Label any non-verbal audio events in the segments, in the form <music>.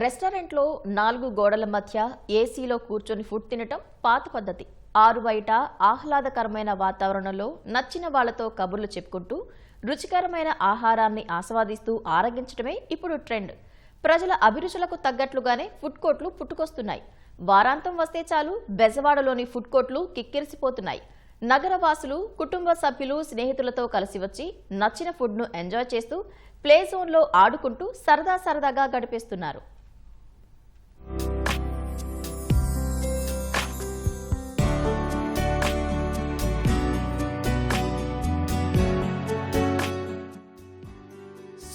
రెస్టారెంట్లో నాలుగు గోడల మధ్య ఏసీలో కూర్చొని ఫుడ్ తినటం పాత పద్ధతి. ఆరు బయట ఆహ్లాదకరమైన వాతావరణంలో నచ్చిన వాళ్ళతో కబుర్లు చెప్పుకుంటూ రుచికరమైన ఆహారాన్ని ఆస్వాదిస్తూ ఆరగించడమే ఇప్పుడు ట్రెండ్. ప్రజల అభిరుచులకు తగ్గట్లుగానే ఫుడ్ కోర్ట్లు పుట్టుకొస్తున్నాయి. వారాంతం వస్తే చాలు బెజవాడలోని ఫుడ్ కోర్ట్లు కిక్కిరిసిపోతున్నాయి. నగరవాసులు కుటుంబ సభ్యులు స్నేహితులతో కలిసి వచ్చి నచ్చిన ఫుడ్ను ఎంజాయ్ చేస్తూ ప్లే జోన్లో ఆడుకుంటూ సరదా సరదాగా గడిపేస్తున్నారు.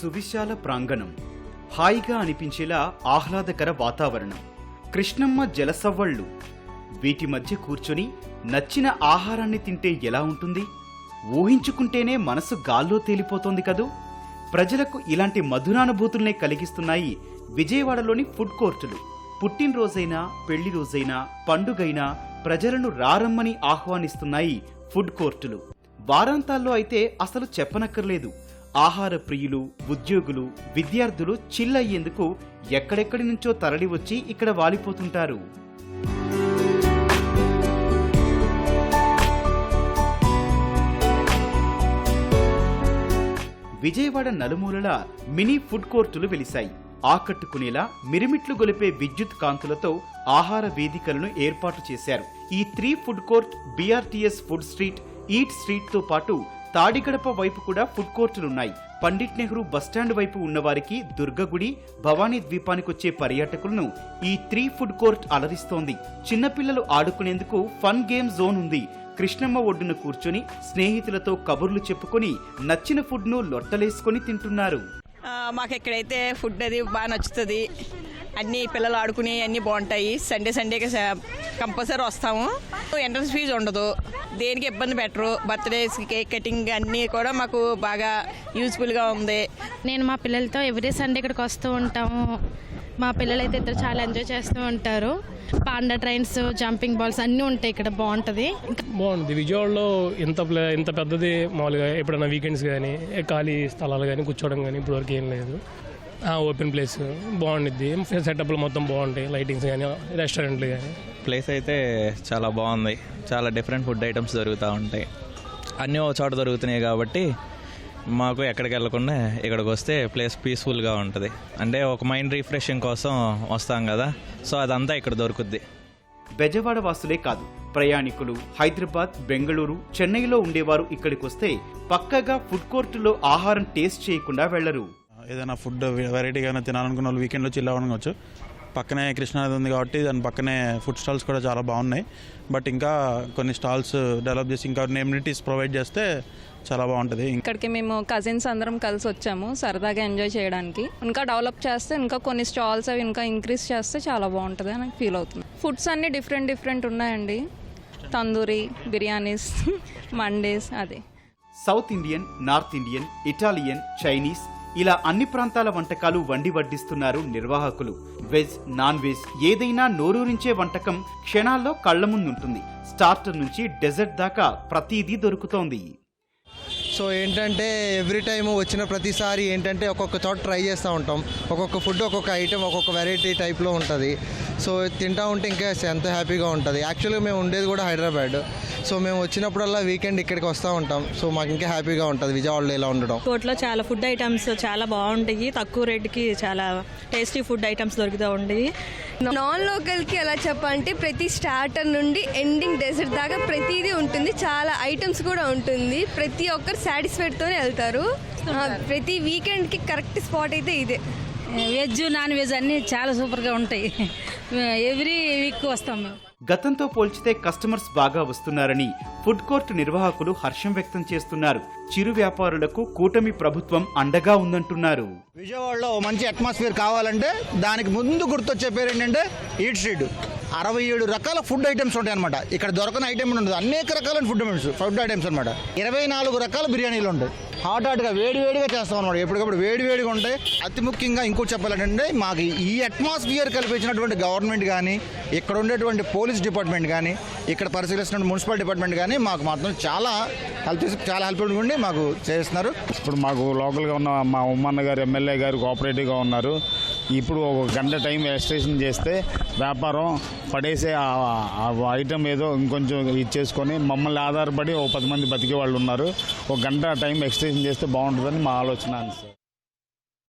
సువిశాల ప్రాంగణం. హాయిగా అనిపించేలా ఆహ్లాదకర వాతావరణం. కృష్ణమ్మ జలసవ్వళ్ళు. వీటి మధ్య కూర్చొని నచ్చిన ఆహారాన్ని తింటే ఎలా ఉంటుంది? ఊహించుకుంటేనే మనసు గాల్లో తేలిపోతోంది కదూ? ప్రజలకు ఇలాంటి మధురానుభూతుల్నే కలిగిస్తున్నాయి విజయవాడలోని ఫుడ్ కోర్టులు. పుట్టినరోజైనా పెళ్ళి రోజైనా పండుగైనా ప్రజలను రారమ్మని ఆహ్వానిస్తున్నాయి ఫుడ్ కోర్టులు. వారాంతాల్లో అయితే అసలు చెప్పనక్కర్లేదు. ఆహార ప్రియులు ఉద్యోగులు విద్యార్థులు చిల్లయ్యేందుకు ఎక్కడెక్కడి నుంచో తరలి వచ్చి ఇక్కడ వాలిపోతుంటారు. విజయవాడ నలుమూలల మినీ ఫుడ్ కోర్టులు వెలిశాయి. ఆకట్టుకునేలా మిరిమిట్లు గొలిపే విద్యుత్ కాంతులతో ఆహార వేదికలను ఏర్పాటు చేశారు. ఈ three food court BRTS food street eat స్ట్రీట్తో పాటు తాడిగడప వైపు కూడా ఫుడ్ కోర్టులున్నాయి. పండిట్ నెహ్రూ బస్టాండ్ వైపు ఉన్నవారికి దుర్గగుడి భవానీ ద్వీపానికొచ్చే పర్యాటకులను ఈ త్రీ ఫుడ్ కోర్ట్ అలరిస్తోంది. చిన్నపిల్లలు ఆడుకునేందుకు ఫన్ గేమ్ జోన్ ఉంది. కృష్ణమ్మ ఒడ్డున కూర్చొని స్నేహితులతో కబుర్లు చెప్పుకొని నచ్చిన ఫుడ్ను లొట్టలేసుకొని తింటున్నారు. మాకు ఎక్కడైతే ఫుడ్ అది బాగా నచ్చుతుంది. అన్ని పిల్లలు ఆడుకునే అన్నీ బాగుంటాయి. సండే సండేకి కంపల్సరీ వస్తాము. ఎంట్రన్స్ ఫీజు ఉండదు. దేనికి ఇబ్బంది పెట్టరు. బర్త్డేస్ కేక్ కటింగ్ అన్నీ కూడా మాకు బాగా యూజ్ఫుల్గా ఉంది. నేను మా పిల్లలతో ఎవ్రీ సండే ఇక్కడికి వస్తూ ఉంటాము. మా పిల్లలు అయితే ఇద్దరు చాలా ఎంజాయ్ చేస్తూ ఉంటారు. పాండా ట్రైన్స్ జంపింగ్ బాల్స్ అన్నీ ఉంటాయి ఇక్కడ. బాగుంటుంది. బాగుంది. విజయవాడలో ఇంత ప్లే- ఇంత పెద్దది మామూలుగా ఎప్పుడైనా వీకెండ్స్ కానీ ఖాళీ స్థలాలు కానీ కూర్చోవడం కానీ ఇప్పటివరకు ఏం లేదు. ఓపెన్ ప్లేస్ బాగుండిద్ది. సెటప్లు మొత్తం బాగుంటాయి. లైటింగ్స్ కానీ రెస్టారెంట్లు కానీ ప్లేస్ అయితే చాలా బాగుంది. చాలా డిఫరెంట్ ఫుడ్ ఐటమ్స్ దొరుకుతూ ఉంటాయి. అన్నీ ఒక చోట దొరుకుతున్నాయి కాబట్టి మాకు ఎక్కడికి వెళ్ళకుండా ఇక్కడికి వస్తే ప్లేస్ పీస్ఫుల్గా ఉంటుంది. అంటే ఒక మైండ్ రిఫ్రెషింగ్ కోసం వస్తాం కదా. సో అదంతా ఇక్కడ దొరుకుద్ది. బెజవాడ వాసులే కాదు. ప్రయాణికులు హైదరాబాద్ బెంగళూరు చెన్నైలో ఉండేవారు ఇక్కడికి వస్తే పక్కగా ఫుడ్ కోర్టులో ఆహారం టేస్ట్ చేయకుండా వెళ్ళరు ఏదైనా ఫుడ్ వెరైటీగా ఏమైనా తినాలనుకున్న వాళ్ళు వీకెండ్లో చిల్ అవ్వనుకోవచ్చు పక్కనే కృష్ణానది ఉంది కాబట్టి దాని పక్కనే ఫుడ్ స్టాల్స్ కూడా చాలా బాగున్నాయి. బట్ ఇంకా కొన్ని స్టాల్స్ డెవలప్ చేసి ఇంకా నెమ్యూనిటీస్ ప్రొవైడ్ చేస్తే చాలా బాగుంటుంది. ఇక్కడికి మేము కజిన్స్ అందరం కలిసి వచ్చాము సరదాగా ఎంజాయ్ చేయడానికి. ఇంకా డెవలప్ చేస్తే ఇంకా కొన్ని స్టాల్స్ అవి ఇంకా ఇంక్రీజ్ చేస్తే చాలా బాగుంటుంది అని ఫీల్ అవుతుంది. ఫుడ్స్ అన్నీ డిఫరెంట్ డిఫరెంట్ ఉన్నాయండి. తందూరి బిర్యానీస్ <laughs> మండీస్ అది. South Indian North Indian Italian Chinese ఇలా అన్ని ప్రాంతాల వంటకాలు వండి వడ్డిస్తున్నారు నిర్వాహకులు. వెజ్ నాన్ వెజ్ ఏదైనా నోరూరించే వంటకం క్షణాల్లో కళ్ళ ముందుంటుంది. స్టార్టర్ నుంచి డెజర్ట్ దాకా ప్రతిదీ దొరుకుతోంది. సో ఏంటంటే ఎవ్రీ టైం వచ్చిన ప్రతిసారి ఏంటంటే ఒక్కొక్క చోట ట్రై చేస్తూ ఉంటాం. ఒక్కొక్క ఫుడ్ ఒక్కొక్క ఐటెం ఒక్కొక్క వెరైటీ టైప్లో ఉంటుంది. సో తింటా ఉంటే ఇంకా ఎంతో హ్యాపీగా ఉంటుంది. యాక్చువల్గా మేము ఉండేది కూడా హైదరాబాద్. సో మేము వచ్చినప్పుడల్లా వీకెండ్ ఇక్కడికి వస్తూ ఉంటాం. సో మాకు ఇంకా హ్యాపీగా ఉంటుంది. విజయవాడలో ఇలా ఉండడం. కోట్లో చాలా ఫుడ్ ఐటమ్స్ చాలా బాగుంటాయి. తక్కువ రేటుకి చాలా టేస్టీ ఫుడ్ ఐటమ్స్ దొరుకుతూ ఉంటాయి. నాన్ లోకల్కి ఎలా చెప్పాలంటే ప్రతి స్టార్టర్ నుండి ఎండింగ్ డెజర్ట్ దాకా ప్రతిదీ ఉంటుంది. చాలా ఐటమ్స్ కూడా ఉంటుంది. ప్రతి ఒక్కరు సాటిస్ఫైడ్తోనే వెళ్తారు. ప్రతి వీకెండ్కి కరెక్ట్ స్పాట్ అయితే ఇదే. వెజ్ నాన్ వెజ్ అన్నీ చాలా సూపర్గా ఉంటాయి. ఎవ్రీ వీక్ వస్తాం మేము. గతంతో పోల్చితే కస్టమర్స్ బాగా వస్తున్నారని ఫుడ్ కోర్టు నిర్వాహకులు హర్షం వ్యక్తం చేస్తున్నారు. చిరు వ్యాపారులకు కూటమి ప్రభుత్వం అండగా ఉందంటున్నారు. విజయవాడలో మంచి అట్మాస్ఫియర్ కావాలంటే దానికి ముందు గుర్తొచ్చే పేరు ఏంటంటే ఈట్ స్ట్రీట్. అరవై ఏడు రకాల ఫుడ్ ఐటమ్స్ ఉంటాయి అనమాట ఇక్కడ దొరకని ఐటమ్ ఉండదు. అనేక రకాల ఫుడ్ ఐటమ్స్ ఫుడ్ ఐటమ్స్ అనమాట ఇరవై నాలుగు రకాల బిర్యానీలు ఉంటాయి. హాట్ హాట్గా వేడి వేడిగా చేస్తాం అనమాట ఎప్పటికప్పుడు వేడి వేడిగా ఉంటాయి. అతి ముఖ్యంగా ఇంకోటి చెప్పాలంటే మాకు ఈ అట్మాస్ఫియర్ కల్పించినటువంటి గవర్నమెంట్ కానీ ఇక్కడ ఉండేటువంటి పోలీస్ డిపార్ట్మెంట్ కానీ ఇక్కడ పరిశీలిస్తున్న మున్సిపల్ డిపార్ట్మెంట్ కానీ మాకు మాత్రం చాలా హెల్ప్ చేసి చాలా హెల్ప్ ఉండి మాకు చేస్తున్నారు. ఇప్పుడు మాకు లోకల్గా ఉన్న మా ఉమ్మన్న గారు ఎమ్మెల్యే గారు కోఆపరేటివ్గా ఉన్నారు. ఇప్పుడు ఒక గంట టైం ఎక్స్టెన్షన్ చేస్తే వ్యాపారం పడేసే ఐటమ్ ఏదో ఇంకొంచెం ఇచ్చేసుకొని మమ్మల్ని ఆధారపడి ఓ పది మంది బతికే వాళ్ళు ఉన్నారు. ఒక గంట టైం ఎక్స్టేషన్ చేస్తే బాగుంటుందని మా ఆలోచన సార్.